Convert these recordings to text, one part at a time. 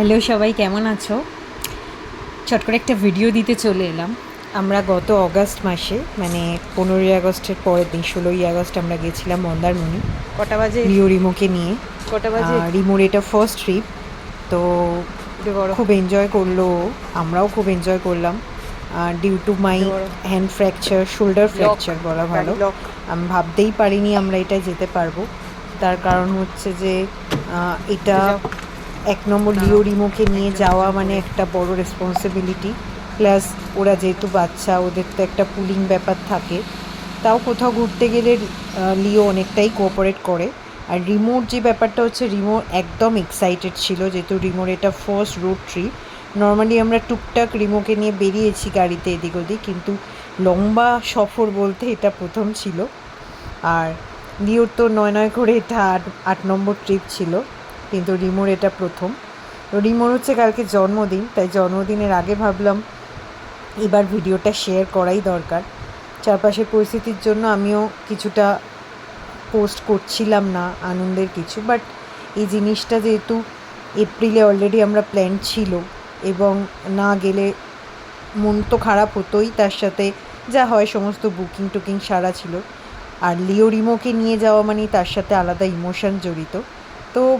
Hello সবাই কেমন আছো? চট করে একটা ভিডিও দিতে চলে এলাম। আমরা গত অগাস্ট মাসে মানে পনেরোই আগস্টের পরের দিন ষোলোই আগস্ট আমরা গেছিলাম মন্দারমণি। কটা বাজে? রিও রিমোকে নিয়ে। কটা বাজে? রিমোর এটা ফার্স্ট ট্রিপ তো খুব এনজয় করল আমরাও খুব এনজয় করলাম। Due to my hand fracture shoulder fracture বলা ভালো। আমি ভাবতেই পারিনি আমরা এটা যেতে পারব। তার কারণ হচ্ছে যে এটা। এক নম্বর লিও রিমোকে নিয়ে যাওয়া মানে একটা বড় রেসপন্সিবিলিটি প্লাস ওরা যেহেতু বাচ্চা ওদের তো একটা পুলিং ব্যাপার থাকে। তাও কোথাও ঘুরতে গেলে লিও অনেকটাই কোঅপারেট করে। আর রিমোর যে ব্যাপারটা হচ্ছে রিমো একদম এক্সাইটেড ছিল যেহেতু রিমোর এটা ফার্স্ট রোড ট্রিপ নর্মালি আমরা টুকটাক রিমোকে নিয়ে বেরিয়েছি গাড়িতে এদিক ওদিক কিন্তু লম্বা সফর বলতে এটা প্রথম ছিল। আর লিওর তো নয় নয় করে এটা আট আট নম্বর ট্রিপ ছিল। কিন্তু রিমোর এটা প্রথম। রিমোর হচ্ছে কালকে জন্মদিন, তাই জন্মদিনের আগে ভাবলাম এবার ভিডিওটা শেয়ার করাই দরকার। চারপাশের পরিস্থিতির জন্য আমিও কিছুটা পোস্ট করছিলাম না আনন্দের কিছু বাট এই জিনিসটা যেহেতু এপ্রিলে অলরেডি আমরা প্ল্যান ছিল এবং না গেলে মন তো খারাপ হতোই, তার সাথে যা হয় সমস্ত বুকিং টুকিং সারা ছিল। আর লিও রিমোকে নিয়ে যাওয়া মানে তার সাথে আলাদা ইমোশন জড়িত।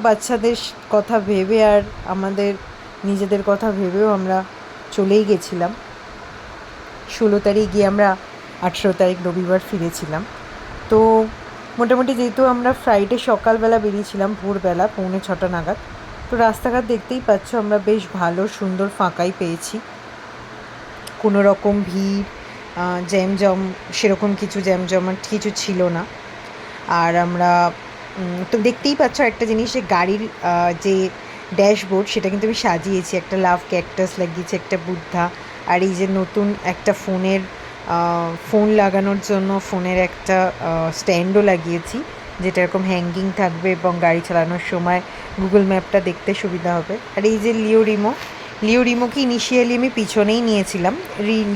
বাচ্চাদের কথা ভেবে আর আমাদের নিজেদের কথা ভেবেও আমরা চলেই গেছিলাম। ষোলো তারিখ গিয়ে আমরা আঠেরো তারিখ রবিবার ফিরেছিলাম। তো মোটামুটি যেহেতু আমরা ফ্রাইডে সকালবেলা বেরিয়েছিলাম, ভোরবেলা পৌনে ছটা নাগাদ, তো রাস্তাঘাট দেখতেই পাচ্ছ আমরা বেশ ভালো, সুন্দর ফাঁকাই পেয়েছি। কোনো রকম ভিড় জ্যামজম, সেরকম কিছু জ্যামজমাট কিছু ছিল না। আর আমরা তো দেখতেই পাচ্ছ একটা জিনিস যে গাড়ির যে ড্যাশবোর্ড, সেটা কিন্তু আমি সাজিয়েছি। একটা লাভ ক্যাকটাস লাগিয়েছি, একটা বুদ্ধা। আর এই যে নতুন একটা ফোনের ফোন লাগানোর জন্য ফোনের একটা স্ট্যান্ডও লাগিয়েছি, যেটা এরকম হ্যাঙ্গিং থাকবে এবং গাড়ি চালানোর সময় গুগল ম্যাপটা দেখতে সুবিধা হবে। আর এই যে লিও রিমো লিও ইনিশিয়ালি আমি পিছনেই নিয়েছিলাম।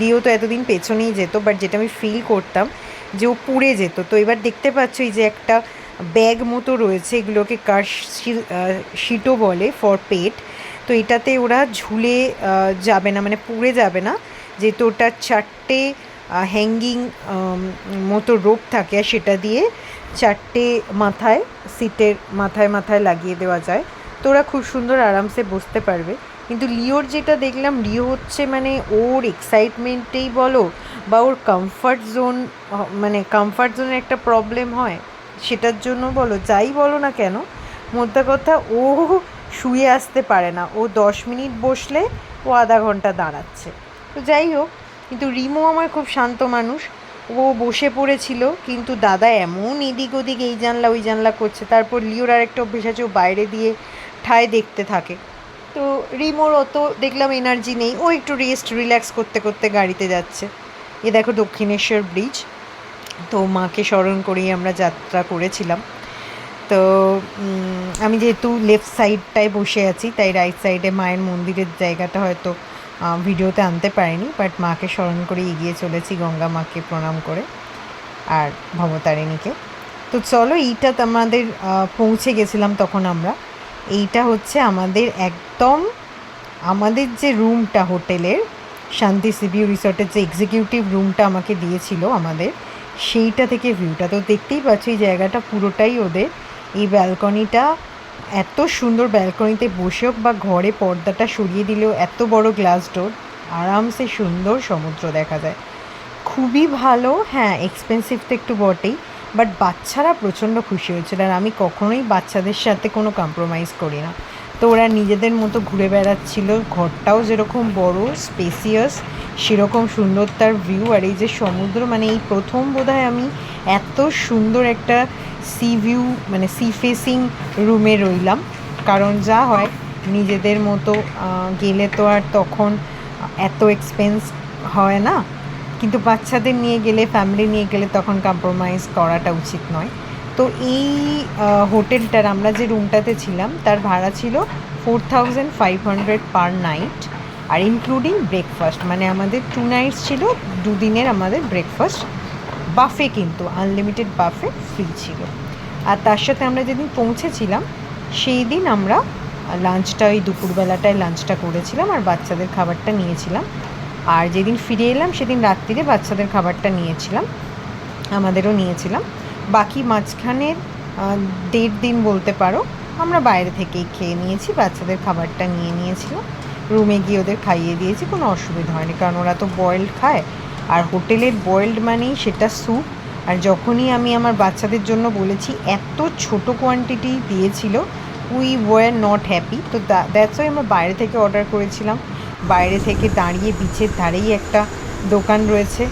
লিও তো এতদিন পেছনেই যেত বাট যেটা আমি ফিল করতাম যে ও পুড়ে যেত। তো এবার দেখতে পাচ্ছ এই যে একটা ব্যাগ মতো রয়েছে, এগুলোকে কার শিটও বলে ফর পেট তো এটাতে ওরা ঝুলে যাবে না মানে পুড়ে যাবে না। যেহেতু ওটা চারটে হ্যাঙ্গিং মতো রোপ থাকে, আর সেটা দিয়ে চারটে মাথায়, সিটের মাথায় মাথায় লাগিয়ে দেওয়া যায়। তো ওরা খুব সুন্দর আরামসে বসতে পারবে। কিন্তু লিওর যেটা দেখলাম, লিও হচ্ছে মানে ওর এক্সাইটমেন্টেই বলো, বা ওর কমফর্ট জোন মানে কমফর্ট জোনের একটা প্রবলেম হয়। সেটার জন্য বলো, যাই বলো না কেন, মোদ্দা কথা, ও শুয়ে আসতে পারে না। ও দশ মিনিট বসলে ও আধা ঘণ্টা দাঁড়াচ্ছে। তো যাই হোক, কিন্তু রিমো আমার খুব শান্ত মানুষ। ও বসে পড়েছিল, কিন্তু দাদা এমন এদিক ওদিক, এই জানলা ওই জানলা করছে। তারপর লিওর আরেকটা অভ্যেস আছে, ও বাইরে দিয়ে ঠায় দেখতে থাকে। তো রিমোর অত দেখলাম এনার্জি নেই। ও একটু রেস্ট রিল্যাক্স করতে করতে গাড়িতে যাচ্ছে। এ দেখো দক্ষিণেশ্বর ব্রিজ তো মাকে স্মরণ করেই আমরা যাত্রা করেছিলাম। তো আমি যেহেতু লেফট সাইডটায় বসে আছি, তাই রাইট সাইডে মায়ের মন্দিরের জায়গাটা হয়তো ভিডিওতে আনতে পারিনি বাট মাকে স্মরণ করে এগিয়ে চলেছি, গঙ্গা মাকে প্রণাম করে আর ভবতারিণীকে। তো চলো, এইটা আমাদের পৌঁছে গেছিলাম তখন আমরা। এইটা হচ্ছে আমাদের একদম, আমাদের যে রুমটা হোটেলের, শান্তি সিবিউ রিসর্টের যে এক্সিকিউটিভ রুমটা আমাকে দিয়েছিল আমাদের সেইটা থেকে ভিউটা তো দেখতেই পাচ্ছ এই জায়গাটা পুরোটাই ওদের। এই ব্যালকনিটা এত সুন্দর ব্যালকনিতে বসে হোক বা ঘরে পর্দাটা সরিয়ে দিলেও এত বড় গ্লাস ডোর আরামসে সুন্দর সমুদ্র দেখা যায়। খুবই ভালো হ্যাঁ এক্সপেন্সিভ তো একটু বটেই বাট বাচ্চারা প্রচণ্ড খুশি হয়েছিল। আর আমি কখনোই বাচ্চাদের সাথে কোনো কম্প্রোমাইজ করি না। তো ওরা নিজেদের মতো ঘুরে বেড়াচ্ছিল। ঘরটাও যেরকম বড় স্পেসিয়াস সেরকম সুন্দর তার ভিউ আর এই যে সমুদ্র মানে এই প্রথম বোধহয় আমি এত সুন্দর একটা সি ভিউ মানে সি ফেসিং রুমে রইলাম। কারণ যা হয়, নিজেদের মতো গেলে তো আর তখন এত এক্সপেন্স হয় না। কিন্তু বাচ্চাদের নিয়ে গেলে ফ্যামিলি নিয়ে গেলে তখন কম্প্রোমাইজ করাটা উচিত নয়। তো এই হোটেলটার আমরা যে রুমটাতে ছিলাম, তার ভাড়া ছিল four thousand five hundred per night আর ইনক্লুডিং ব্রেকফাস্ট মানে আমাদের টু নাইটস ছিল, দুদিনের আমাদের ব্রেকফাস্ট বাফে কিন্তু আনলিমিটেড বাফে ফ্রি ছিল। আর তার সাথে আমরা যেদিন পৌঁছেছিলাম, সেই দিন আমরা লাঞ্চটা ওই দুপুরবেলাটায় লাঞ্চটা করেছিলাম আর বাচ্চাদের খাবারটা নিয়েছিলাম। আর যেদিন ফিরে এলাম, সেদিন রাত্রিরে বাচ্চাদের খাবারটা নিয়েছিলাম, আমাদেরও নিয়েছিলাম। বাকি মাঝখানের দেড় দিন বলতে পারো, আমরা বাইরে থেকেই খেয়ে নিয়েছি, বাচ্চাদের খাবারটা নিয়ে নিয়েছিলাম রুমে গিয়ে ওদের খাইয়ে দিয়েছি, কোনো অসুবিধা হয়নি, কারণ ওরা তো বয়েলড খায়। আর হোটেলের বয়েলড মানেই সেটা স্যুপ আর যখনই আমি আমার বাচ্চাদের জন্য বলেছি, এত ছোট কোয়ান্টিটি দিয়েছিল উই ওয়ার নট হ্যাপি তো দ্যাটস ওয়াই আমরা বাইরে থেকে অর্ডার করেছিলাম। বাইরে থেকে দাঁড়িয়ে, বিচের ধারেই একটা দোকান রয়েছে।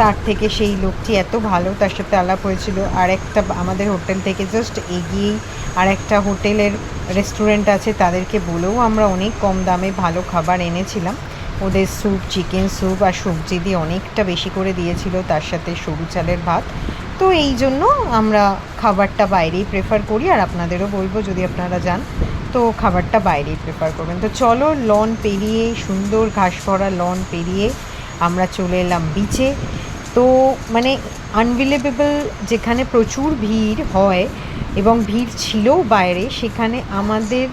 তার থেকে সেই লোকটি এত ভালো, তার সাথে আলাপ হয়েছিল। আর একটা আমাদের হোটেল থেকে জাস্ট এগিয়েই আর একটা হোটেলের রেস্টুরেন্ট আছে, তাদেরকে বলেও আমরা অনেক কম দামে ভালো খাবার এনেছিলাম। ওদের স্যুপ চিকেন স্যুপ আর সবজি দিয়ে অনেকটা বেশি করে দিয়েছিল, তার সাথে সরু চালের ভাত। তো এই জন্য আমরা খাবারটা বাইরেই প্রেফার করি আর আপনাদেরও বলব যদি আপনারা যান, তো খাবারটা বাইরেই প্রেফার করবেন। তো চলো লন পেরিয়ে, সুন্দর ঘাস ভরা লন পেরিয়ে আমরা চলে এলাম বিচে তো মানে আনবিলেবেবল যেখানে প্রচুর ভিড় হয় এবং ভিড় ছিল বাইরে, সেখানে আমাদের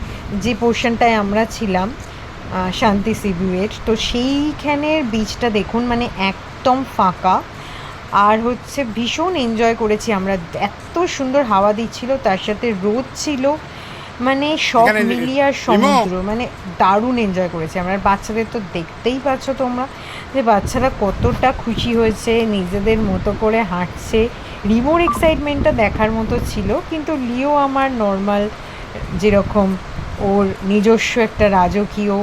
যে পোর্শনটায় আমরা ছিলাম শান্তি সিভিউয়ের তো সেইখানের বিচটা দেখুন মানে একদম ফাঁকা। আর হচ্ছে ভীষণ এনজয় করেছি আমরা। এত সুন্দর হাওয়া দিচ্ছিল, তার সাথে রোদ ছিল মানে সব মিলিয়ে আর সমুদ্র মানে দারুণ এনজয় করেছি আমরা। বাচ্চাদের তো দেখতেই পাচ্ছ তোমরা যে বাচ্চারা কতটা খুশি হয়েছে নিজেদের মতো করে হাঁটছে। রিমোর এক্সাইটমেন্টটা দেখার মতো ছিল কিন্তু লিও আমার নর্মাল যেরকম ওর নিজস্ব একটা রাজকীয়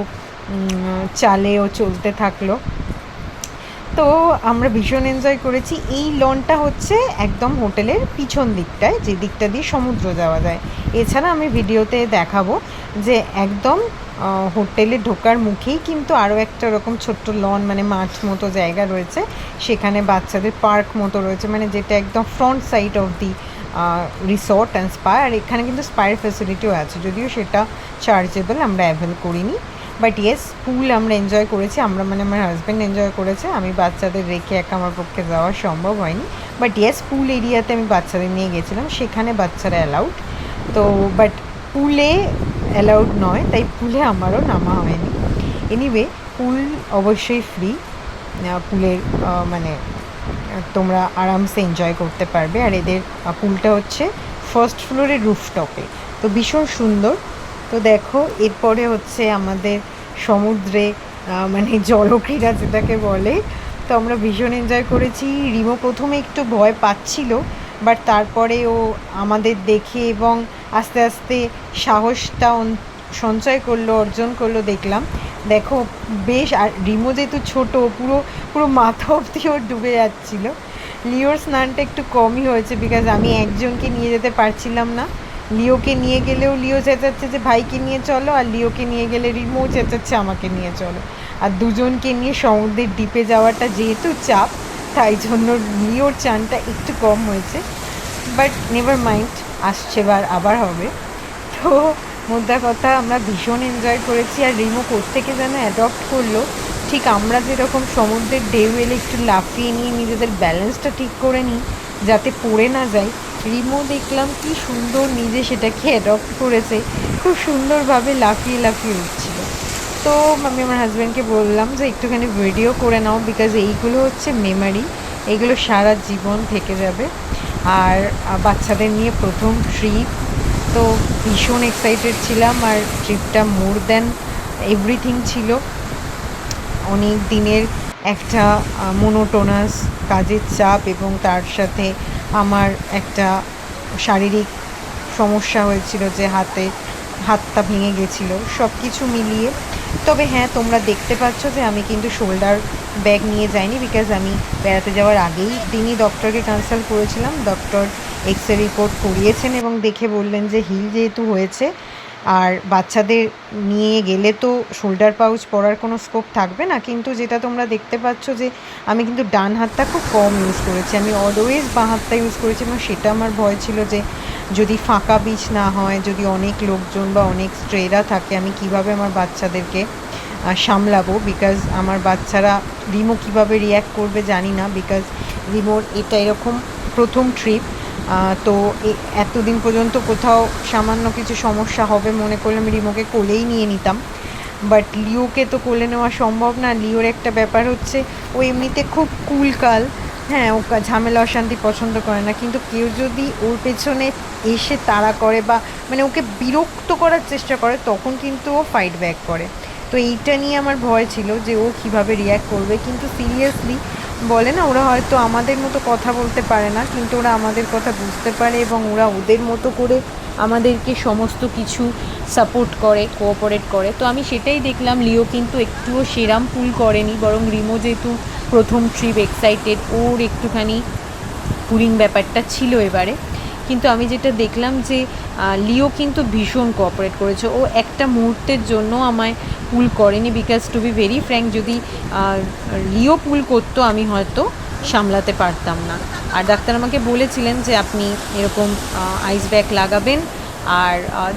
চালে ও চলতে থাকল। তো আমরা ভীষণ এনজয় করেছি। এই লনটা হচ্ছে একদম হোটেলের পিছন দিকটায়, যে দিকটা দিয়ে সমুদ্র যাওয়া যায়। এছাড়া আমি ভিডিওতে দেখাবো যে একদম হোটেলে ঢোকার মুখেই কিন্তু আরও একটা ওরকম ছোট্ট লন মানে মাঠ মতো জায়গা রয়েছে। সেখানে বাচ্চাদের পার্ক মতো রয়েছে মানে যেটা একদম front side of the resort and spa আর এখানে কিন্তু স্পায়ের ফেসিলিটিও আছে, যদিও সেটা চার্জেবল আমরা অ্যাভেল করিনি। বাট ইয়েস পুল আমরা এনজয় করেছি। আমরা মানে আমার হাজব্যান্ড এনজয় করেছে। আমি বাচ্চাদের রেখে একা আমার পক্ষে যাওয়া সম্ভব হয়নি। বাট ইয়েস পুল এরিয়াতে আমি বাচ্চাদের নিয়ে গেছিলাম। সেখানে বাচ্চারা অ্যালাউড তো বাট পুলে অ্যালাউড নয়। তাই পুলে আমারও নামা হয়নি। এনিওয়ে পুল অবশ্যই ফ্রি পুলের মানে তোমরা আরামসে এনজয় করতে পারবে। আর এদের পুলটা হচ্ছে ফার্স্ট ফ্লোরের রুফটপে তো ভীষণ সুন্দর। তো দেখো, এরপরে হচ্ছে আমাদের সমুদ্রে মানে জলক্রীড়া যেটাকে বলে, তো আমরা ভীষণ এনজয় করেছি। রিমো প্রথমে একটু ভয় পাচ্ছিল বাট তারপরে ও আমাদের দেখে এবং আস্তে আস্তে সাহসটা সঞ্চয় করল, অর্জন করল, দেখলাম। দেখো, বেশ, আর রিমো যেহেতু ছোটো, পুরো পুরো মাথা অবধি ওর ডুবে যাচ্ছিল। লিওর স্নানটা একটু কমই হয়েছে বিকজ আমি একজনকে নিয়ে যেতে পারছিলাম না। লিওকে নিয়ে গেলেও লিও চেঁচাচ্ছে যে, ভাইকে নিয়ে চলো আর লিওকে নিয়ে গেলে রিমো চেঁচাচ্ছে আমাকে নিয়ে চলো। আর দুজনকে নিয়ে সমুদ্রের ডিপে যাওয়াটা যেহেতু চাপ, তাই জন্য লিওর চানটা একটু কম হয়েছে। বাট নেভার মাইন্ড, আসছে বার আবার হবে। তো মোদ্দা কথা, আমরা ভীষণ এনজয় করেছি। আর রিমো থেকে যেন অ্যাডপ্ট করল, ঠিক আমরা যেরকম সমুদ্রের ঢেউ এলে একটু লাফিয়ে নিয়ে নিজেদের ব্যালেন্সটা ঠিক করে নিই, যাতে পড়ে না যায় রিমো দেখলাম কি সুন্দর নিজে সেটাকে অ্যাডপ্ট করেছে। খুব সুন্দরভাবে লাফিয়ে লাফিয়ে উঠছিল। তো আমি আমার হাজব্যান্ডকে বললাম যে, একটুখানি ভিডিও করে নাও বিকজ এইগুলো হচ্ছে মেমারি এগুলো সারা জীবন থেকে যাবে। আর বাচ্চাদের নিয়ে প্রথম ট্রিপ তো ভীষণ এক্সাইটেড ছিলাম আর ট্রিপটা মোর দ্যান এভরিথিং ছিল। অনেক দিনের একটা মোনোটোনাস কাজের চাপ এবং তার সাথে আমার একটা শারীরিক সমস্যা হয়েছিল যে হাতে, হাতটা ভেঙে গেছিল সব কিছু মিলিয়ে। তবে হ্যাঁ তোমরা দেখতে পাচ্ছ যে আমি কিন্তু শোল্ডার ব্যাগ নিয়ে যাইনি বিকজ আমি বেড়াতে যাওয়ার আগেই দিনই ডক্টরকে কনসাল্ট করেছিলাম। ডক্টর এক্স রে রিপোর্ট করিয়েছেন এবং দেখে বললেন যে হিল যেহেতু হয়েছে আর বাচ্চাদের নিয়ে গেলে তো শোল্ডার পাউচ পরার কোনো স্কোপ থাকবে না, কিন্তু যেটা তোমরা দেখতে পাচ্ছ যে আমি কিন্তু ডান হাতটা খুব কম ইউজ করেছি, আমি অলওয়েজ বাঁ হাতটা ইউজ করেছি এবং সেটা আমার ভয় ছিল যে যদি ফাঁকা বিচ না হয়, যদি অনেক লোকজন বা অনেক স্ট্রেরা থাকে, আমি কীভাবে আমার বাচ্চাদেরকে সামলাবো? বিকজ আমার বাচ্চারা রিমো কীভাবে রিয়্যাক্ট করবে জানি না বিকজ রিমোর এটা এরকম প্রথম ট্রিপ তো এতদিন পর্যন্ত কোথাও সামান্য কিছু সমস্যা হবে মনে করলে আমি রিমোকে কোলেই নিয়ে নিতাম। বাট লিওকে তো কোলে নেওয়া সম্ভব না। লিওর একটা ব্যাপার হচ্ছে, ও এমনিতে খুব কুল কাল। হ্যাঁ ও ঝামেলা, অশান্তি পছন্দ করে না। কিন্তু কেউ যদি ওর পেছনে এসে তাড়া করে বা মানে ওকে বিরক্ত করার চেষ্টা করে, তখন কিন্তু ও ফাইট ব্যাক করে। তো এইটা নিয়ে আমার ভয় ছিল যে ও কীভাবে রিয়্যাক্ট করবে। কিন্তু সিরিয়াসলি বলে না, ওরা হয়তো আমাদের মতো কথা বলতে পারে না, কিন্তু ওরা আমাদের কথা বুঝতে পারে এবং ওরা ওদের মতো করে আমাদেরকে সমস্ত কিছু সাপোর্ট করে কোঅপারেট করে। তো আমি সেটাই দেখলাম, লিও কিন্তু একটুও সেরাম পুল করেনি, বরং রিমো যেহেতু প্রথম ট্রিপ এক্সাইটেড ওর একটুখানি পুলিং ব্যাপারটা ছিল এবারে। কিন্তু আমি যেটা দেখলাম যে লিও কিন্তু ভীষণ কোঅপারেট করেছে। ও একটা মুহূর্তের জন্য আমায় পুল করেনি because to be very frank যদি লিও পুল করতো, আমি হয়তো সামলাতে পারতাম না। আর ডাক্তার আমাকে বলেছিলেন যে আপনি এরকম আইস ব্যাগ লাগাবেন আর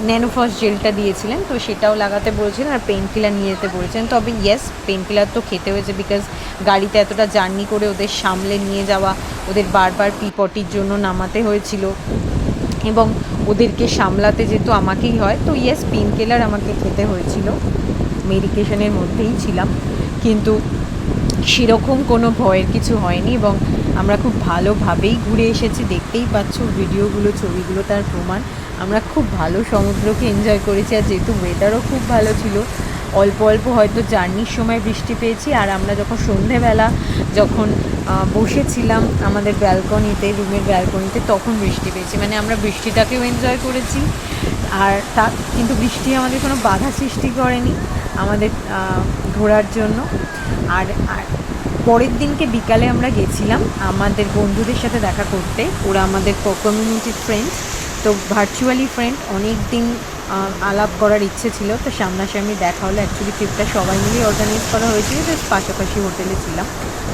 ন্যানোফস জেলটা দিয়েছিলেন, তো সেটাও লাগাতে বলেছিলেন আর পেন কিলার নিয়ে যেতে বলেছেন তবে ইয়েস পেন কিলার তো খেতে হয়েছে বিকজ গাড়িতে এতটা জার্নি করে ওদের সামলে নিয়ে যাওয়া, ওদের বারবার পিপটির জন্য নামাতে হয়েছিল। এবং ওদেরকে সামলাতে যেহেতু আমাকেই হয়, তো ইয়েস পেন কিলার আমাকে খেতে হয়েছিল। মেডিকেশনের মধ্যেই ছিলাম। কিন্তু সেরকম কোনো ভয়ের কিছু হয়নি এবং আমরা খুব ভালোভাবেই ঘুরে এসেছি। দেখতেই পাচ্ছ ভিডিওগুলো, ছবিগুলো, তার প্রমাণ। আমরা খুব ভালো সমুদ্রকে এনজয় করেছি আর যেহেতু ওয়েদারও খুব ভালো ছিল অল্প অল্প হয়তো জার্নির সময় বৃষ্টি পেয়েছি। আর আমরা যখন সন্ধেবেলা যখন বসেছিলাম আমাদের ব্যালকনিতে, রুমের ব্যালকনিতে, তখন বৃষ্টি পেয়েছি। মানে আমরা বৃষ্টিটাকেও এনজয় করেছি। আর তা, কিন্তু বৃষ্টি আমাদের কোনো বাধা সৃষ্টি করেনি আমাদের ঘোরার জন্য। আর আর পরের দিনকে বিকালে আমরা গেছিলাম আমাদের বন্ধুদের সাথে দেখা করতে। ওরা আমাদের কমিউনিটি ফ্রেন্ড তো ভার্চুয়ালি ফ্রেন্ড অনেক দিন আলাপ করার ইচ্ছে ছিল। তো সামনাসামনি দেখা হলো। অ্যাকচুয়ালি ট্রিপটা সবাই মিলেই অর্গানাইজ করা হয়েছিল। জাস্ট পাশাপাশি হোটেলে ছিলাম।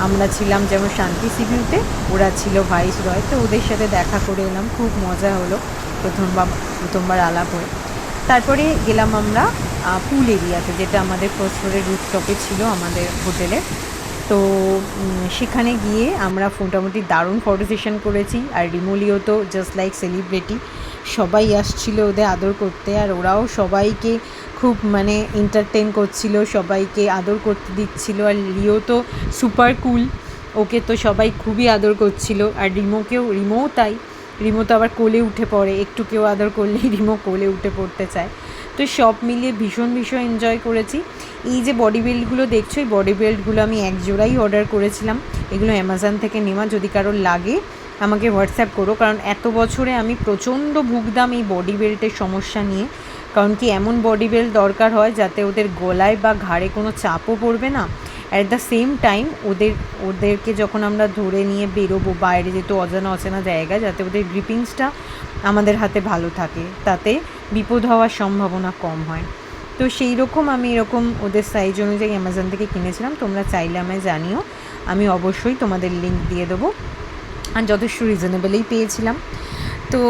আমরা ছিলাম যেমন শান্তি সিভিউতে ওরা ছিল ভাইস রয় তো ওদের সাথে দেখা করে এলাম। খুব মজা হলো প্রথমবার প্রথমবার আলাপ হয়ে। তারপরে গেলাম আমরা পুল এরিয়াতে যেটা আমাদের ফার্স্ট রুফটপে ছিল আমাদের হোটেলে তো সেখানে গিয়ে আমরা মোটামুটি দারুণ ফটো সেশন করেছি। আর রিমোলিও তো জাস্ট লাইক সেলিব্রিটি সবাই আসছিল ওদের আদর করতে আর ওরাও সবাইকে খুব মানে এন্টারটেন করছিল, সবাইকে আদর করতে দিচ্ছিল। আর লিও তো সুপার কুল ওকে তো সবাই খুবই আদর করছিল। আর রিমোকেও, রিমোও তাই, রিমো তো আবার কোলে উঠে পড়ে, একটু কেউ আদর করলেই রিমো কোলে উঠে পড়তে চায়। তো সব মিলিয়ে ভীষণ ভীষণ এনজয় করেছি। এই যে বডি বেল্টগুলো দেখছ, এই বডি বেল্টগুলো আমি এক জোড়াই অর্ডার করেছিলাম। এগুলো অ্যামাজন থেকে নেওয়া, যদি কারোর লাগে আমাকে হোয়াটসঅ্যাপ করো, কারণ এত বছরে আমি প্রচণ্ড ভুগতাম এই বডি বেল্টের সমস্যা নিয়ে। কারণ কি এমন বডি বেল্ট দরকার হয় যাতে ওদের গলায় বা ঘাড়ে কোনো চাপও পড়বে না। অ্যাট দ্য সেম টাইম ওদের, ওদেরকে যখন আমরা ধরে নিয়ে বেরোবো, বাইরে যেহেতু অজানা অচেনা জায়গা, যাতে ওদের গ্রিপিংসটা আমাদের হাতে ভালো থাকে, তাতে বিপদ হওয়ার সম্ভাবনা কম হয়। তো সেই রকম আমি এরকম ওদের সাইজ অনুযায়ী অ্যামাজন থেকে কিনেছিলাম, তোমরা চাইলে আমায় জানিও। আমি অবশ্যই তোমাদের লিঙ্ক দিয়ে দেবো। আর যথেষ্ট রিজনেবলেই পেয়েছিলাম। তো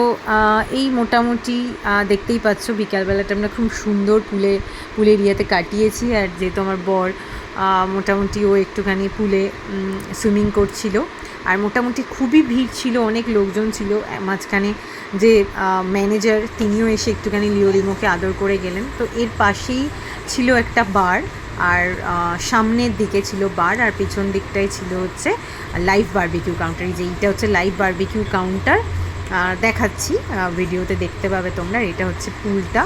এই মোটামুটি দেখতেই পাচ্ছ বিকালবেলাটা আমরা খুব সুন্দর পুলে, পুল এরিয়াতে কাটিয়েছি। আর যেহেতু আমার বর মোটামুটি ও একটুখানি পুলে সুইমিং করছিল। আর মোটামুটি খুবই ভিড় ছিল, অনেক লোকজন ছিল। মাঝখানে যে ম্যানেজার তিনিও এসে একটুখানি লিওরিমোকে আদর করে গেলেন। তো এর পাশেই ছিল একটা বার। আর সামনের দিকে ছিল বার আর পিছন দিকটাই ছিল হচ্ছে লাইভ বার্বিকিউ কাউন্টার এই যে এইটা হচ্ছে লাইভ বার্বিকিউ কাউন্টার দেখাচ্ছি ভিডিওতে দেখতে পাবে তোমরা। এটা হচ্ছে পুলটা।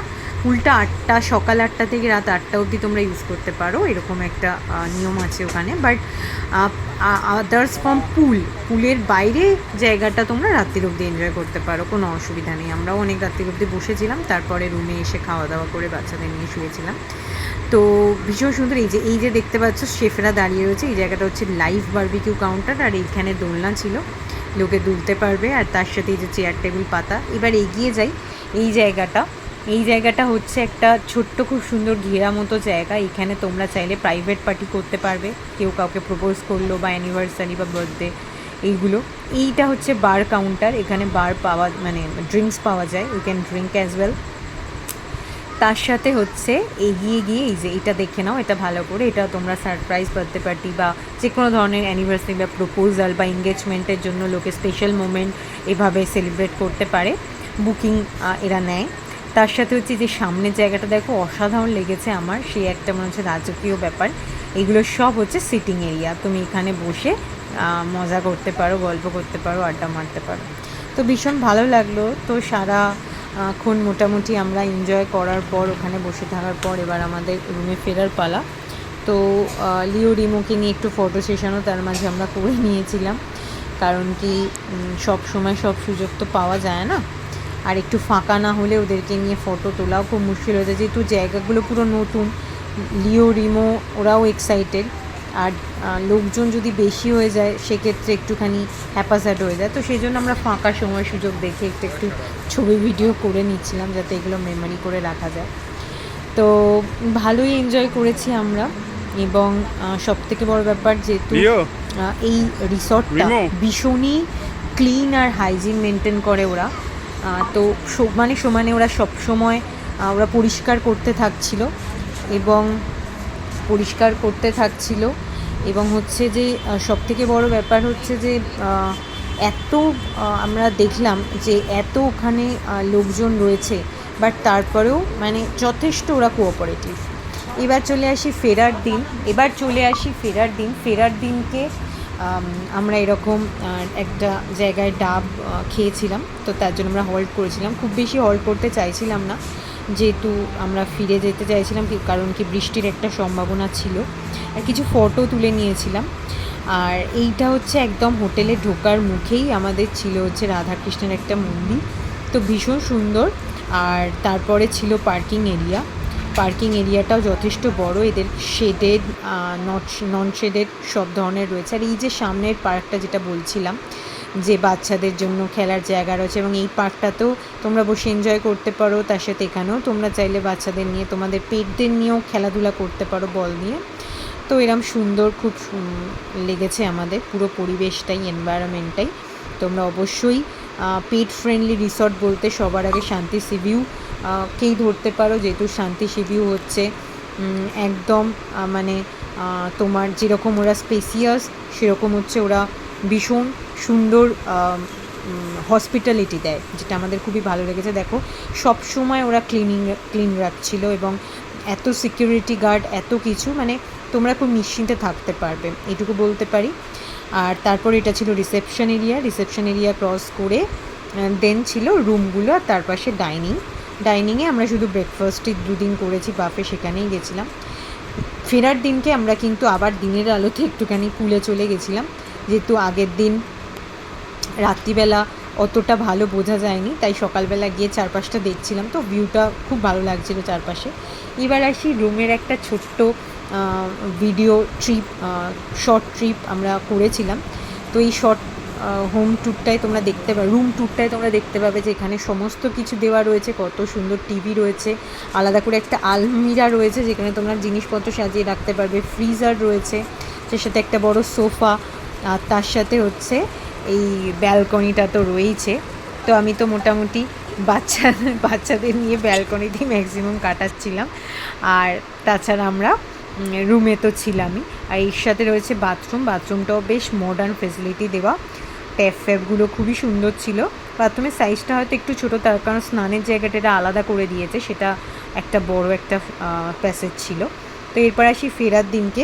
পুলটা আটটা, সকাল আটটা থেকে রাত আটটা অবধি তোমরা ইউজ করতে পারো, এরকম একটা নিয়ম আছে ওখানে। বাট আদার্স ফ্রম পুল পুলের বাইরে জায়গাটা তোমরা রাত্রির অবধি এনজয় করতে পারো, কোনো অসুবিধা নেই। আমরাও অনেক রাত্রির অবধি বসেছিলাম, তারপরে রুমে এসে খাওয়া দাওয়া করে বাচ্চাদের নিয়ে শুয়েছিলাম। তো ভীষণ সুন্দর, এই যে এই যে দেখতে পাচ্ছ, শেফরা দাঁড়িয়ে রয়েছে, এই জায়গাটা হচ্ছে লাইভ বার্বিকিউ কাউন্টার আর এইখানে দোলনা ছিল। লোকে দুলতে পারবে, আর তার সাথে এই যে চেয়ার টেবিল পাতা। এবার এগিয়ে যাই, এই জায়গাটা। এই জায়গাটা হচ্ছে একটা ছোট্ট খুব সুন্দর ঘেরা মতো জায়গা। এখানে তোমরা চাইলে প্রাইভেট পার্টি করতে পারবে। কেউ কাউকে প্রপোজ করল বা অ্যানিভার্সারি বা বার্থডে এইগুলো। এইটা হচ্ছে বার কাউন্টার এখানে বার পাওয়া মানে ড্রিঙ্কস পাওয়া যায়। You can drink as well তার সাথে হচ্ছে এগিয়ে গিয়ে এই যে এটা দেখে নাও, এটা ভালো করে। এটা তোমরা সারপ্রাইজ বার্থডে পার্টি বা যে কোনো ধরনের অ্যানিভার্সারি বা প্রপোজাল বা এঙ্গেজমেন্টের জন্য লোকে স্পেশাল মোমেন্ট এভাবে সেলিব্রেট করতে পারে। বুকিং এরা নেয়। তার সাথে হচ্ছে যে সামনের জায়গাটা দেখো অসাধারণ লেগেছে আমার, সেই একটা মনে হচ্ছে রাজকীয় ব্যাপার। এগুলো সব হচ্ছে সিটিং এরিয়া তুমি এখানে বসে মজা করতে পারো, গল্প করতে পারো, আড্ডা মারতে পারো। তো ভীষণ ভালো লাগল। তো সারা ক্ষণ মোটামুটি আমরা এনজয় করার পর, ওখানে বসে থাকার পর, এবার আমাদের রুমে ফেরার পালা। তো লিও রিমোকে নিয়ে একটু ফটো সেশনও তার মাঝে আমরা করে নিয়েছিলাম। কারণ কি সব সময় সব সুযোগ তো পাওয়া যায় না। আর একটু ফাঁকা না হলে ওদেরকে নিয়ে ফটো তোলাও খুব মুশকিল হয়ে যায়। যেহেতু জায়গাগুলো পুরো নতুন লিও রিমো ওরাও এক্সাইটেড আর লোকজন যদি বেশি হয়ে যায় সেক্ষেত্রে একটুখানি হ্যাপাস্যাড হয়ে যায়। তো সেই জন্য আমরা ফাঁকা সময় সুযোগ দেখে একটু একটু ছবি ভিডিও করে নিচ্ছিলাম যাতে এগুলো মেমোরি করে রাখা যায়। তো ভালোই এনজয় করেছি আমরা। এবং সব থেকে বড় ব্যাপার যেহেতু এই রিসর্টটা ভীষণই ক্লিন আর হাইজিন মেনটেন করে ওরা। তো মানে সমানে ওরা সব সময় ওরা পরিষ্কার করতে থাকছিল এবং পরিষ্কার করতে থাকছিল এবং হচ্ছে যে সব থেকে বড় ব্যাপার হচ্ছে যে এত আমরা দেখলাম যে এত ওখানে লোকজন রয়েছে, বাট তারপরেও মানে যথেষ্ট ওরা কোঅপারেটিভ এবার চলে আসি ফেরার দিন, এবার চলে আসি ফেরার দিন। ফেরার দিনকে আমরা এরকম একটা জায়গায় ডাব খেয়েছিলাম, তো তার জন্য আমরা হল্ট করেছিলাম। খুব বেশি হল্ট করতে চাইছিলাম না, যেহেতু আমরা ফিরে যেতে চাইছিলাম কারণ কি বৃষ্টির একটা সম্ভাবনা ছিল। আর কিছু ফটো তুলে নিয়েছিলাম। আর এইটা হচ্ছে একদম হোটেলে ঢোকার মুখেই আমাদের ছিল হচ্ছে রাধাকৃষ্ণের একটা মন্দির। তো ভীষণ সুন্দর। আর তারপরে ছিল পার্কিং এরিয়া। পার্কিং এরিয়াটাও যথেষ্ট বড়। এদের শেডেড নন শেডেড সব ধরনের রয়েছে। আর এই যে সামনের পার্কটা যেটা বলছিলাম, যে বাচ্চাদের জন্য খেলার জায়গা রয়েছে এবং এই পার্কটাতেও তোমরা বসে এনজয় করতে পারো, তার সাথে এখানেও তোমরা চাইলে বাচ্চাদের নিয়ে, তোমাদের পেটদের নিয়েও খেলাধুলা করতে পারো বল নিয়ে। তো এরম সুন্দর, খুব লেগেছে আমাদের পুরো পরিবেশটাই এনভায়রনমেন্টটাই তোমরা অবশ্যই পেট ফ্রেন্ডলি রিসর্ট বলতে সবার আগে শান্তি সিভিউ কেই ধরতে পারো, যেহেতু শান্তি সিভিউ হচ্ছে। একদম মানে তোমার যেরকম ওরা স্পেসিয়াস সেরকম হচ্ছে ওরা ভীষণ সুন্দর হসপিটালিটি দেয়, যেটা আমাদের খুবই ভালো লেগেছে। দেখো, সব সময় ওরা ক্লিনিং ক্লিন রাখছিল এবং এত সিকিউরিটি গার্ড এত কিছু মানে তোমরা খুব নিশ্চিন্তে থাকতে পারবে, এটুকু বলতে পারি। আর তারপর এটা ছিল reception area reception area cross করে দেন ছিল রুমগুলো আর তার পাশে ডাইনিং ডাইনিংয়ে আমরা শুধু ব্রেকফাস্টই দুদিন করেছি বাফে সেখানেই গেছিলাম। ফেরার দিনকে আমরা কিন্তু আবার দিনের আলোতে একটুখানি কুলে চলে গেছিলাম। যেহেতু আগের দিন রাত্রিবেলা অতটা ভালো বোঝা যায়নি, তাই সকালবেলা গিয়ে চারপাশটা দেখছিলাম। তো ভিউটা খুব ভালো লাগছিল চারপাশে। এবার আসি রুমের একটা ছোট্ট ভিডিও ট্রিপ শর্ট ট্রিপ আমরা করেছিলাম। তো এই শর্ট হোম ট্যুরটাই তোমরা দেখতে পাবে রুম ট্যুরটাই তোমরা দেখতে পাবে যে এখানে সমস্ত কিছু দেওয়া রয়েছে, কত সুন্দর টিভি রয়েছে, আলাদা করে একটা আলমিরা রয়েছে যেখানে তোমরা জিনিসপত্র সাজিয়ে রাখতে পারবে ফ্রিজার রয়েছে তার সাথে একটা বড় সোফা আর তার সাথে হচ্ছে এই ব্যালকনিটা তো রয়েইছে। তো আমি তো মোটামুটি বাচ্চা, বাচ্চাদের নিয়ে ব্যালকনিতেই ম্যাক্সিমাম কাটাচ্ছিলাম, আর তাছাড়া আমরা রুমে তো ছিলামই। আর এর সাথে রয়েছে বাথরুম বাথরুমটাও বেশ মডার্ন ফেসিলিটি দেওয়া। ট্যাপ ফ্যাপগুলো খুবই সুন্দর ছিল। বাথরুমের সাইজটা হয়তো একটু ছোটো, তার কারণ স্নানের জায়গাটা এটা আলাদা করে দিয়েছে, সেটা একটা বড় একটা প্যাসেজ ছিল। তো এরপর আসি ফেরার দিনকে।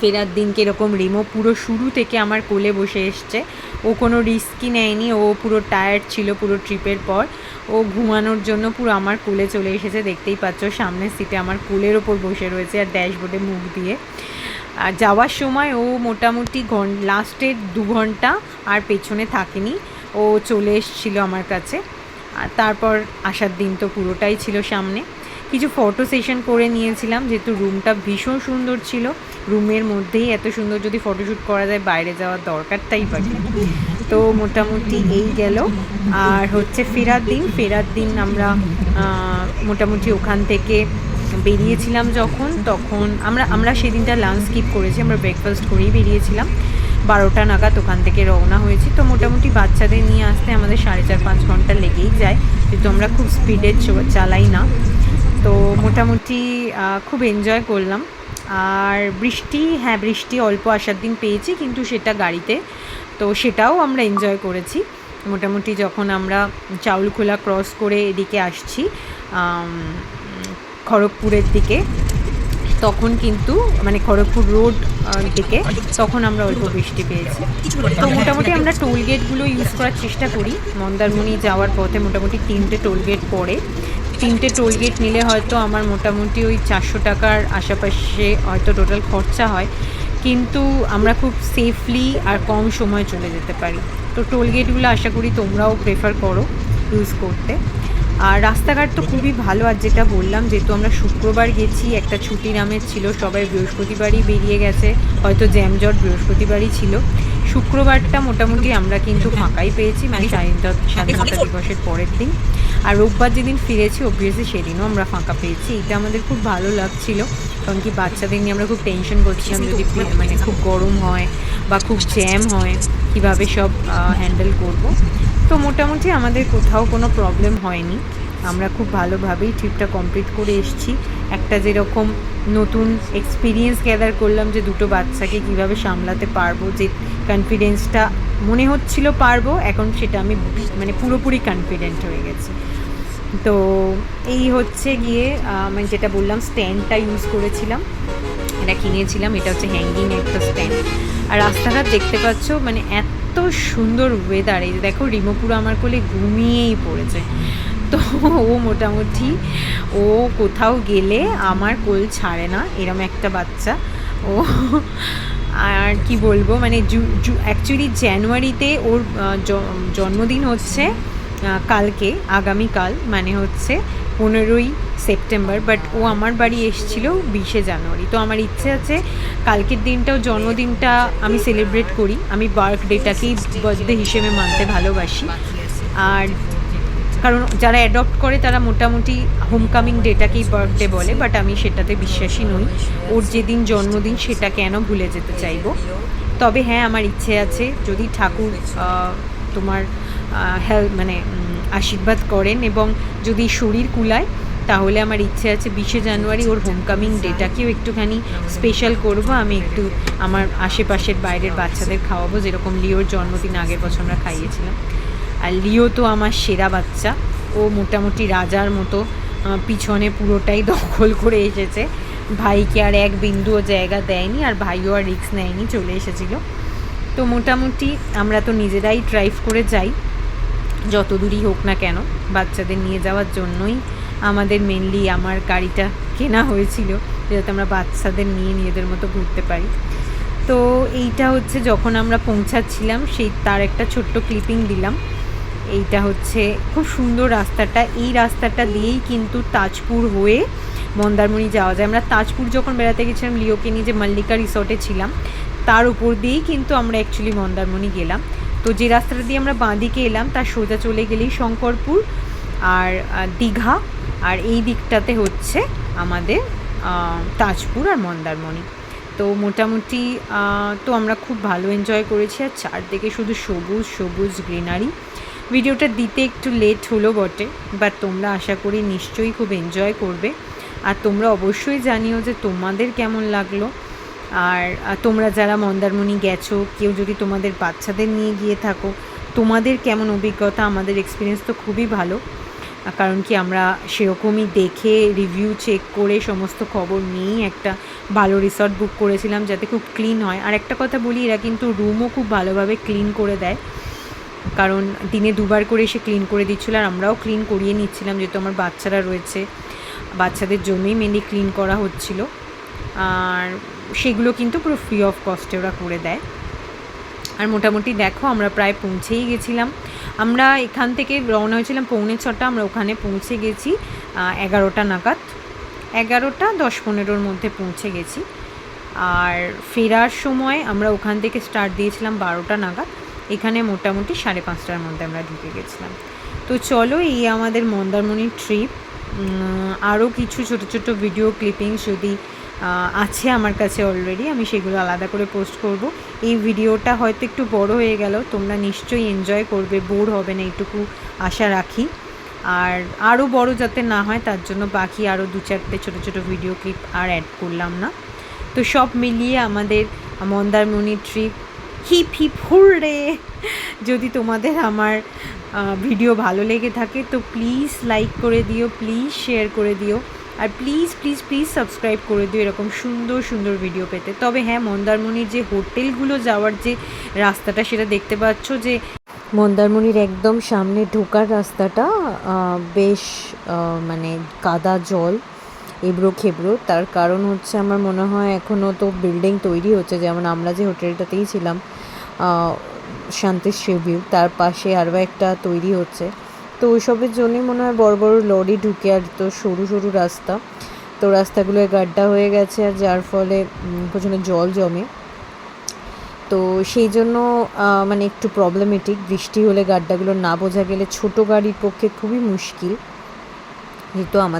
ফেরার দিনকে এরকম রিমো পুরো শুরু থেকে আমার কোলে বসে এসছে। ও কোনো রিস্কই নেয়নি, ও পুরো টায়ার্ড ছিল পুরো ট্রিপের পর। ও ঘুমানোর জন্য পুরো আমার কোলে চলে এসেছে, দেখতেই পাচ্ছ সামনের সিটে আমার কোলের ওপর বসে রয়েছে আর ড্যাশবোর্ডে মুখ দিয়ে। আর যাওয়ার সময় ও মোটামুটি ঘন লাস্টের দু ঘণ্টা আর পেছনে থাকেনি। ও চলে এসেছিল আমার কাছে। আর তারপর আসার দিন তো পুরোটাই ছিল সামনে। কিছু ফটো সেশন করে নিয়েছিলাম, যেহেতু রুমটা ভীষণ সুন্দর ছিল। রুমের মধ্যেই এত সুন্দর যদি ফটোশ্যুট করা যায়, বাইরে যাওয়ার দরকারটাই পারে তো মোটামুটি এই গেল। আর হচ্ছে ফেরার দিন ফেরার দিন আমরা মোটামুটি ওখান থেকে বেরিয়েছিলাম যখন, তখন আমরা আমরা সেদিনটা লাঞ্চ স্কিপ করেছি, আমরা ব্রেকফাস্ট করেই বেরিয়েছিলাম। বারোটা নাগাদ ওখান থেকে রওনা হয়েছি। তো মোটামুটি বাচ্চাদের নিয়ে আসতে আমাদের সাড়ে চার পাঁচ ঘণ্টা লেগেই যায়। যেহেতু আমরা খুব স্পিডে চালাই না। তো মোটামুটি খুব এনজয় করলাম। আর বৃষ্টি হ্যাঁ বৃষ্টি অল্প আসার দিন পেয়েছি, কিন্তু সেটা গাড়িতে। তো সেটাও আমরা এনজয় করেছি। মোটামুটি যখন আমরা চাউলখোলা ক্রস করে এদিকে আসছি খড়গপুরের দিকে, তখন কিন্তু মানে খড়গপুর রোড দিকে, তখন আমরা অল্প বৃষ্টি পেয়েছি। তো মোটামুটি আমরা টোল গেটগুলো ইউজ করার চেষ্টা করি। মন্দারমণি যাওয়ার পথে মোটামুটি তিনটে টোল গেট পড়ে। তিনটে টোল গেট নিলে হয়তো আমার মোটামুটি ওই চারশো টাকার আশেপাশে হয়তো টোটাল খরচা হয়। কিন্তু আমরা খুব সেফলি আর কম সময় চলে যেতে পারি। তো টোল গেটগুলো আশা করি তোমরাও প্রেফার করো ইউজ করতে। আর রাস্তাঘাট তো খুবই ভালো, আর যেটা বললাম যেহেতু আমরা শুক্রবার গেছি, একটা ছুটি নামের ছিল, সবাই বৃহস্পতিবারই বেরিয়ে গেছে, হয়তো জ্যামজট বৃহস্পতিবারই ছিল। শুক্রবারটা মোটামুটি আমরা কিন্তু ফাঁকাই পেয়েছি মানে স্বাধীনতা দিবসের পরের দিন। আর রোববার যেদিন ফিরেছি অবভিয়াসলি সেদিনও আমরা ফাঁকা পেয়েছি। এটা আমাদের খুব ভালো লাগছিল, কারণ কি বাচ্চাদের নিয়ে আমরা খুব টেনশন করছিলাম যদি মানে খুব গরম হয় বা খুব জ্যাম হয়, কীভাবে সব হ্যান্ডেল করব। তো মোটামুটি আমাদের কোথাও কোনো প্রবলেম হয়নি। আমরা খুব ভালোভাবেই ট্রিপটা কমপ্লিট করে এসেছি। একটা যেরকম নতুন এক্সপিরিয়েন্স গ্যাদার করলাম যে দুটো বাচ্চাকে কীভাবে সামলাতে পারব, যে কনফিডেন্সটা মনে হচ্ছিল পারব, এখন সেটা আমি মানে পুরোপুরি কনফিডেন্ট হয়ে গেছি। তো এই হচ্ছে গিয়ে মানে যেটা বললাম স্ট্যান্ডটা ইউজ করেছিলাম। এটা কিনেছিলাম, এটা হচ্ছে হ্যাঙ্গিং একটা স্ট্যান্ড আর রাস্তাঘাট দেখতে পাচ্ছ মানে এত সুন্দর ওয়েদার এই দেখো রিমোপুর আমার কোলে ঘুমিয়েই পড়েছে। তো ও মোটামুটি, ও কোথাও গেলে আমার কোল ছাড়ে না, এরম একটা বাচ্চা। ও আর কি বলব মানে অ্যাকচুয়ালি জানুয়ারিতে ওর জন্মদিন হচ্ছে কালকে, আগামীকাল মানে হচ্ছে পনেরোই সেপ্টেম্বর বাট ও আমার বাড়ি এসেছিল বিশে জানুয়ারি। তো আমার ইচ্ছে আছে কালকের দিনটাও জন্মদিনটা আমি সেলিব্রেট করি। আমি বার্থডেটাকেই বার্থডে হিসেবে মানতে ভালোবাসি। আর কারণ যারা অ্যাডপ্ট করে তারা মোটামুটি হোমকামিং ডেটাকেই বার্থডে বলে বাট আমি সেটাতে বিশ্বাসী নই। ওর যেদিন জন্মদিন সেটা কেন ভুলে যেতে চাইব? তবে হ্যাঁ আমার ইচ্ছে আছে যদি ঠাকুর তোমার হেল্প মানে আশীর্বাদ করেন এবং যদি শরীর কুলায়, তাহলে আমার ইচ্ছে আছে বিশে জানুয়ারি ওর হোমকামিং ডেটাকেও একটুখানি স্পেশাল করব। আমি একটু আমার আশেপাশের বাইরের বাচ্চাদের খাওয়াবো, যেরকম লিওর জন্মদিন আগের বছর আমরা খাইয়েছিলাম। আর লিও তো আমার সেরা বাচ্চা। ও মোটামুটি রাজার মতো পিছনে পুরোটাই দখল করে এসেছে। ভাইকে আর এক বিন্দুও জায়গা দেয়নি, আর ভাইও আর রিক্স নেয়নি, চলে এসেছিল। তো মোটামুটি আমরা তো নিজেরাই ড্রাইভ করে যাই। যত দূরই হোক না কেন, বাচ্চাদের নিয়ে যাওয়ার জন্যই আমাদের মেনলি আমার গাড়িটা কেনা হয়েছিল যাতে আমরা বাচ্চাদের নিয়ে নিজেদের মতো ঘুরতে পারি। তো এইটা হচ্ছে যখন আমরা পৌঁছাচ্ছিলাম, সেই তার একটা ছোট্ট ক্লিপিং দিলাম। এইটা হচ্ছে খুব সুন্দর রাস্তাটা। এই রাস্তাটা দিয়েই কিন্তু তাজপুর হয়ে মন্দারমণি যাওয়া যায়। আমরা তাজপুর যখন বেড়াতে গেছিলাম, লিওকে নিয়ে যে মল্লিকা রিসর্টে ছিলাম, তার উপর দিয়েই কিন্তু আমরা অ্যাকচুয়ালি মন্দারমণি গেলাম। তো যে রাস্তাটা দিয়ে আমরা বাঁদিকে এলাম, তার সোজা চলে গেলেই শঙ্করপুর আর দীঘা। আর এই দিকটাতে হচ্ছে আমাদের তাজপুর আর মন্দারমণি। তো মোটামুটি তো আমরা খুব ভালো এনজয় করেছি। আর চারদিকে শুধু সবুজ সবুজ গ্রিনারি ভিডিওটা দিতে একটু লেট হলো বটে বাট তোমরা আশা করি নিশ্চয়ই খুব এনজয় করবে। আর তোমরা অবশ্যই জানিও যে তোমাদের কেমন লাগল। আর তোমরা যারা মন্দারমণি গেছো, কেউ যদি তোমাদের বাচ্চাদের নিয়ে গিয়ে থাকো, তোমাদের কেমন অভিজ্ঞতা? আমাদের এক্সপিরিয়েন্স তো খুবই ভালো। কারণ কি আমরা সেরকমই দেখে রিভিউ চেক করে সমস্ত খবর নিয়েই একটা ভালো রিসর্ট বুক করেছিলাম যাতে খুব ক্লিন হয়। আর একটা কথা বলি, এরা কিন্তু রুমও খুব ভালোভাবে ক্লিন করে দেয়। কারণ দিনে দুবার করে এসে ক্লিন করে দিচ্ছিল আর আমরাও ক্লিন করিয়ে নিচ্ছিলাম, যেহেতু আমার বাচ্চারা রয়েছে। বাচ্চাদের জন্যই মেনলি ক্লিন করা হচ্ছিল। আর সেগুলো কিন্তু পুরো ফ্রি অফ কস্টে ওরা করে দেয়। আর মোটামুটি দেখো, আমরা প্রায় পৌঁছেই গেছিলাম। আমরা এখান থেকে রওনা হয়েছিলাম পৌনে ছটা, আমরা ওখানে পৌঁছে গেছি এগারোটা নাগাদ। এগারোটা দশ পনেরোর মধ্যে পৌঁছে গেছি। আর ফেরার সময় আমরা ওখান থেকে স্টার্ট দিয়েছিলাম বারোটা নাগাদ। এখানে মোটামুটি সাড়ে পাঁচটার মধ্যে আমরা ঢুকে গেছিলাম। তো চলো, এই আমাদের মন্দারমণির ট্রিপ আরও কিছু ছোট ছোট ভিডিও ক্লিপিংস যদি আছে আমার কাছে অলরেডি আমি সেগুলো আলাদা করে পোস্ট করব। এই ভিডিওটা হয়তো একটু বড় হয়ে গেল, তোমরা নিশ্চয়ই এনজয় করবে বোর হবে না, এইটুকু আশা রাখি। আর আরও বড় যাতে না হয়, তার জন্য বাকি আরও দু চারটে ছোটো ছোটো ভিডিও ক্লিপ আর অ্যাড করলাম না। তো সব মিলিয়ে আমাদের Mandarmani trip hip hip hurray! যদি তোমাদের আমার ভিডিও ভালো লেগে থাকে, তো প্লিজ লাইক করে দিও প্লিজ শেয়ার করে দিও। আর প্লিজ প্লিজ প্লিজ সাবস্ক্রাইব করে দিও এরকম সুন্দর সুন্দর ভিডিও পেতে। তবে হ্যাঁ মন্দারমণির যে হোটেলগুলো যাওয়ার যে রাস্তাটা, সেটা দেখতে পাচ্ছ যে মন্দারমণির একদম সামনে ঢোকার রাস্তাটা বেশ মানে কাদা জল, এবড়ো খেবড়ো। তার কারণ হচ্ছে আমার মনে হয় এখনও তো বিল্ডিং তৈরি হচ্ছে। যেমন আমরা যে হোটেলটাতেই ছিলাম শান্তি শিবিউ তার পাশে আরও একটা তৈরি হচ্ছে। তো ওইসবের জন্যই মনে হয় বড় বড় লরি ঢুকে আর তো সরু সরু রাস্তা। তো রাস্তাগুলোয় গাড্ডা হয়ে গেছে আর যার ফলে প্রচণ্ড জল জমে। তো সেই জন্য মানে একটু প্রবলেমেটিক বৃষ্টি হলে গাড্ডাগুলো না বোঝা গেলে ছোট গাড়ির পক্ষে খুবই মুশকিল। যেহেতু আমাদের